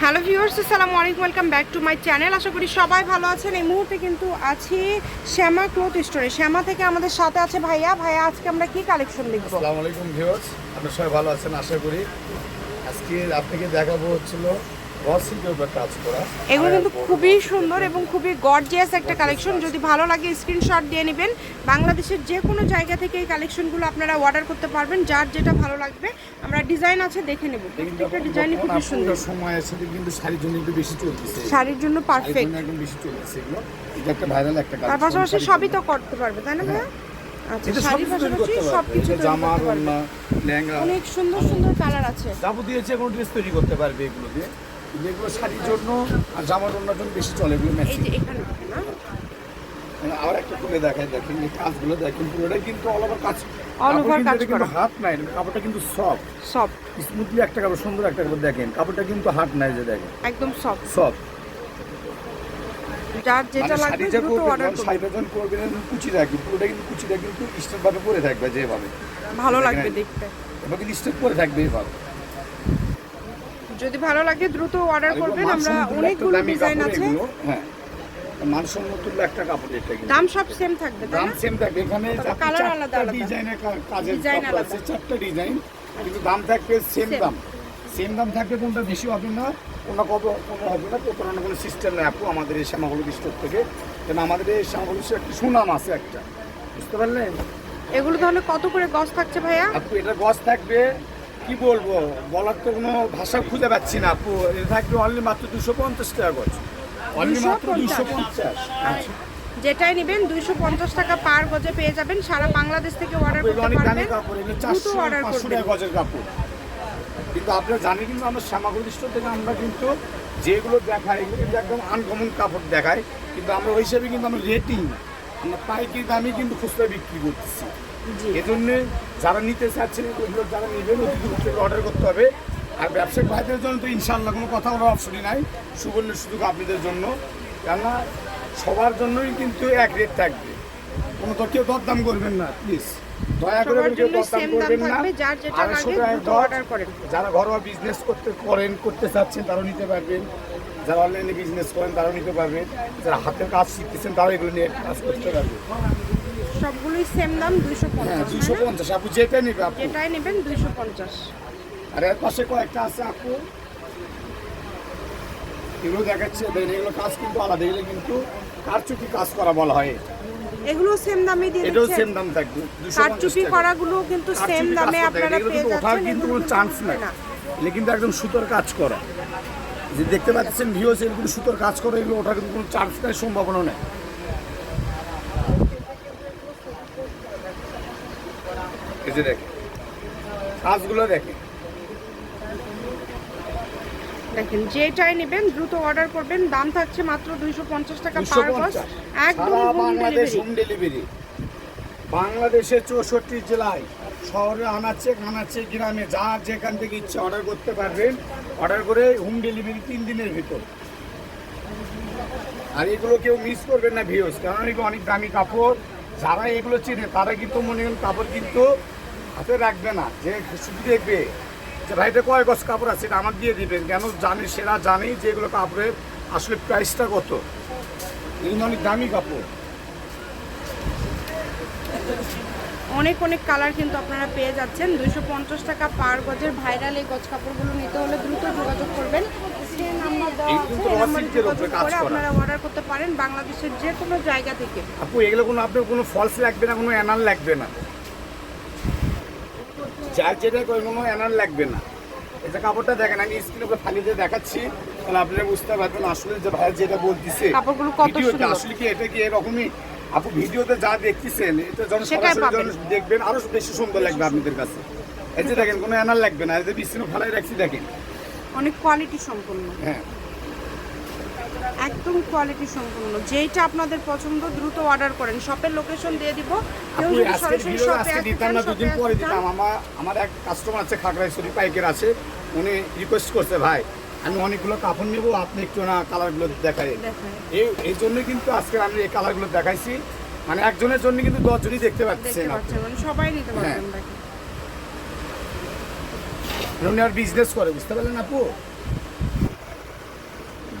Hello viewers, আসসালামু আলাইকুম, welcome back to my channel. আশা করি সবাই ভালো আছেন। এই মুহূর্তে কিন্তু আছি শ্যামা ক্লথ স্টোরে। শ্যামা থেকে আমাদের সাথে আছে ভাইয়া। ভাইয়া, আজকে আমরা কি কালেকশন দেখব? আসসালামু আলাইকুম ভিউয়ার্স, আপনারা সবাই ভালো আছেন, আশা করি। আজকে আপনাকে দেখাবো হচ্ছিল কাজ করা। এগুলো কিন্তু খুবই সুন্দর এবং খুবই গর্জিয়াস একটা কালেকশন যদি ভালো লাগে স্ক্রিনশট দিয়ে নেবেন। বাংলাদেশের যে কোনো জায়গা থেকে এই কালেকশনগুলো আপনারা অর্ডার করতে পারবেন যার যেটা ভালো লাগবে। আমরা ডিজাইন আছে দেখে নেব। প্রত্যেকটা ডিজাইনই খুবই সুন্দর। সময়ের সাথে কিন্তু শাড়ির জন্য একটু বেশি চলতেছে। শাড়ির জন্য পারফেক্ট একদম বেশি চলতেছে এগুলো। এটা একটা ভাইরাল একটা কাজ তার পাশাপাশি সবই তো করতে পারবে তাই না ভাইয়া? আচ্ছা অনেক সুন্দর সুন্দর কালার আছে। যাবতীয় যে কোনো ড্রেস তৈরি করতে পারবে এগুলো দিয়ে। যেগুলো শাড়ির জন্য আর জামার ওড়নার জন্য বেশি চলে এগুলো ম্যাচিং যে এখানে দেখেন, না? আবার একটা খুলে দেখায় দেখেন এই কাজগুলো দেখেন পুরোটাই কিন্তু অল ওভার কাজ। কাপড় কিন্তু কাজ করা। হাত নাই কাপড়টা কিন্তু সফট সব স্মুথলি একটা কাপড় সুন্দর একটা কাপড় দেখেন কাপড়টা কিন্তু হাট নাই যে দেখেন। একদম যার যেটা মানে লাগবে দ্রুত করবেন অর্ডার যখন করুন শাড়িটা যখন করবেন কুচি রাখবেন পুরোটা কিন্তু কুচিটা কিন্তু ভাবে পরে থাকবে যেভাবে। ভালো লাগবে। দেখতে। এবার কিন্তু স্টেপ পরে থাকবে এভাবে। যদি ভালো লাগে দ্রুত অর্ডার করবেন। আমরা অনেকগুলো ডিজাইন আছে। হ্যাঁ। মানসম্মত একটা কাপড় এটা দাম সব সেম থাকবে তাই দাম সেম থাকবে। এখানে আপনি আলাদা আলাদা। ডিজাইনের কাজের আছে আলাদা। চারটা ডিজাইন কিন্তু দাম থাকবে সেম দাম। সেম দাম থাকবে কোনটা বেশি হবে না কোনো কত কোনো হবে না প্রতারণা কোনো সিস্টেম নেই আপু আমাদের এই শ্যামাগুলো স্টোর থেকে। কেন আমাদের এই শ্যামাগুলো একটা সুনাম আছে একটা। বুঝতে পারলেন? এগুলো তাহলে কত করে গজ থাকছে ভাইয়া? আপু এটা গছ থাকবে কি বলব? বলার তো কোনো ভাষা খুঁজে পাচ্ছি না। থাকবে অনলি মাত্র দুশো পঞ্চাশ টাকা গছ অনলি মাত্র দুশো পঞ্চাশ। আচ্ছা। যেটাই নেবেন দুইশো পঞ্চাশ টাকা পার গজে পেয়ে যাবেন। সারা বাংলাদেশ থেকে অর্ডার করতে পারবেন। চারশো অর্ডার করবেন। টাকা গজের কাপড়। কিন্তু আপনারা জানেন কিন্তু আমরা শ্যামাগুল স্টোর থেকে আমরা কিন্তু যেগুলো দেখাই এগুলো কিন্তু একদম আনকমন কাপড় দেখাই। কিন্তু আমরা ওই হিসাবে কিন্তু আমরা রেটিং আমরা পাইকারি দামে কিন্তু খুচরা বিক্রি করতেছি। এজন্য যারা নিতে চাচ্ছেন ওইগুলো যারা নেবেন অর্ডার করতে হবে। আর ব্যবসায়িক ভাইদের জন্য তো ইনশাল্লাহ কোনো কথা বলার অপশনই নাই। সুবর্ণ সুযোগ আপনাদের জন্য। কেননা সবার জন্যই কিন্তু এক রেট থাকবে। কোনো তো কেউ দরদাম করবেন না প্লিজ দয়া করে কেউ দরদাম করবেন না। আড়াইশো করেন। যারা ঘরোয়া বিজনেস করতে করেন করতে চাচ্ছেন তারাও নিতে পারবেন। যারা অনলাইনে বিজনেস করেন তারাও নিতে পারবেন। যারা হাতের কাজ শিখতেছেন তারাও এগুলো নিয়ে কাজ করতে পারবেন। সবগুলোই সেম দাম দুইশো হ্যাঁ পঞ্চাশ দুশো পঞ্চাশ। আপু যেটা নেবে আপু। যেটাই নেবেন দুইশো পঞ্চাশ। আর এর পাশে কয়েকটা আছে আপু। এগুলো দেখাচ্ছে দেখেন এগুলো কাজ কিন্তু আলাদা। এগুলো কিন্তু কারচুপি কাজ করা বলা হয়। এটা। এগুলো সেম দামে দিয়ে এটাও দিচ্ছেন? সেম দাম থাকবে দুশো কারচুপি করাগুলো কিন্তু সেম দামে আপনারা পেয়ে ওঠার যাচ্ছেন কিন্তু এগুলো কোনো চান্স নাই। না। এগুলো কিন্তু একদম সুতোর কাজ করা। যে দেখতে পাচ্ছেন ভিওস এগুলো সুতোর কাজ করে এগুলো ওঠার কিন্তু কোনো চান্স নাই সম্ভাবনা নেই। এই যে দেখেন কাজগুলো দেখেন দেখেন যেটাই নেবেন দ্রুত অর্ডার করবেন। দাম থাকছে মাত্র দুইশো পঞ্চাশ টাকা পার গজ একদম বাংলাদেশ হোম ডেলিভারি বাংলাদেশের চৌষট্টি জেলায় শহরে আনাচ্ছে খানাচ্ছে গ্রামে যার যেখান থেকে ইচ্ছে অর্ডার করতে পারবেন অর্ডার করে হোম ডেলিভারি তিন দিনের ভিতর। আর এগুলো কেউ মিস করবেন না ভিউস কারণ এগুলো অনেক দামি কাপড়। যারা এগুলো চেনে তারা কিন্তু মনে করেন কাপড় কিন্তু হাতে রাখবে না যে শুধু দেখবে যে ভাইটা কয় গছ কাপড় আছে এটা আমার দিয়ে দিবেন। কেন জানি সেরা জানি যে এগুলো কাপড়ের আসলে প্রাইসটা কত। এগুলো অনেক দামি কাপড়। অনেক অনেক কালার কিন্তু আপনারা পেয়ে যাচ্ছেন। দুইশো পঞ্চাশ টাকা পার গজের ভাইরাল এই গজ কাপড়গুলো নিতে হলে দ্রুত যোগাযোগ করবেন। নাম্বার দেওয়া আছে করে আপনারা অর্ডার করতে পারেন বাংলাদেশের যে কোনো জায়গা থেকে। আপু এগুলো কোনো আপনার কোনো ফলস লাগবে না কোনো অ্যানাল লাগবে না। যার যেটা করে কোনো অ্যানাল লাগবে না। যে কাপড়টা দেখেন আমি স্ক্রিনে উপরে ফালি দিয়ে দেখাচ্ছি তাহলে আপনারা বুঝতে পারবেন আসলে যে ভাই যেটা বলতেছে। কাপড়গুলো কত সুন্দর। আসলে কি এটা কি এরকমই? আপু ভিডিওতে যা দেখতেছেন এটা পাবেন। দেখবেন আরও বেশি সুন্দর লাগবে আপনাদের কাছে। এই যে দেখেন কোনো অ্যানাল লাগবে না। এই যে বিছানো ফালাই রাখছি দেখেন। অনেক কোয়ালিটি সম্পন্ন। হ্যাঁ। একদম কোয়ালিটি সম্পূর্ণ। যেইটা আপনাদের পছন্দ দ্রুত অর্ডার করেন। শপের লোকেশন দিয়ে দিব। কেউ যদি সরাসরি শপে আসতে দিতাম চান না দুদিন পরে দিতাম। আমার আমার এক কাস্টমার আছে খাগড়াইশ্বরী পাইকের আছে। উনি রিকোয়েস্ট করছে ভাই আমি অনেকগুলো কাপড় নেব আপনি একটু না কালারগুলো দেখাই। এই এই জন্য কিন্তু আজকে আমি এই কালারগুলো দেখাইছি। মানে একজনের জন্য কিন্তু দশজনই দেখতে দেখতে মানে সবাই নিতে হ্যাঁ। পারবেন উনি আর বিজনেস করে বুঝতে পারলেন আপু?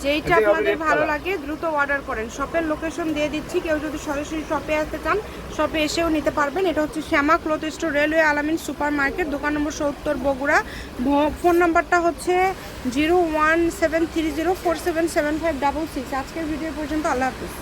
যেইটা আপনাদের ভালো লাগে দ্রুত অর্ডার করেন। শপের লোকেশন দিয়ে দিচ্ছি কেউ যদি সরাসরি শপে আসতে চান শপে এসেও নিতে পারবেন। এটা হচ্ছে Shyama cloth store railway Alamin supermarket দোকান নম্বর সত্তর বগুড়া। ফোন নাম্বারটা হচ্ছে zero one seven three zero four seven seven five double six আজকের ভিডিও পর্যন্ত আল্লাহ হাফিজ।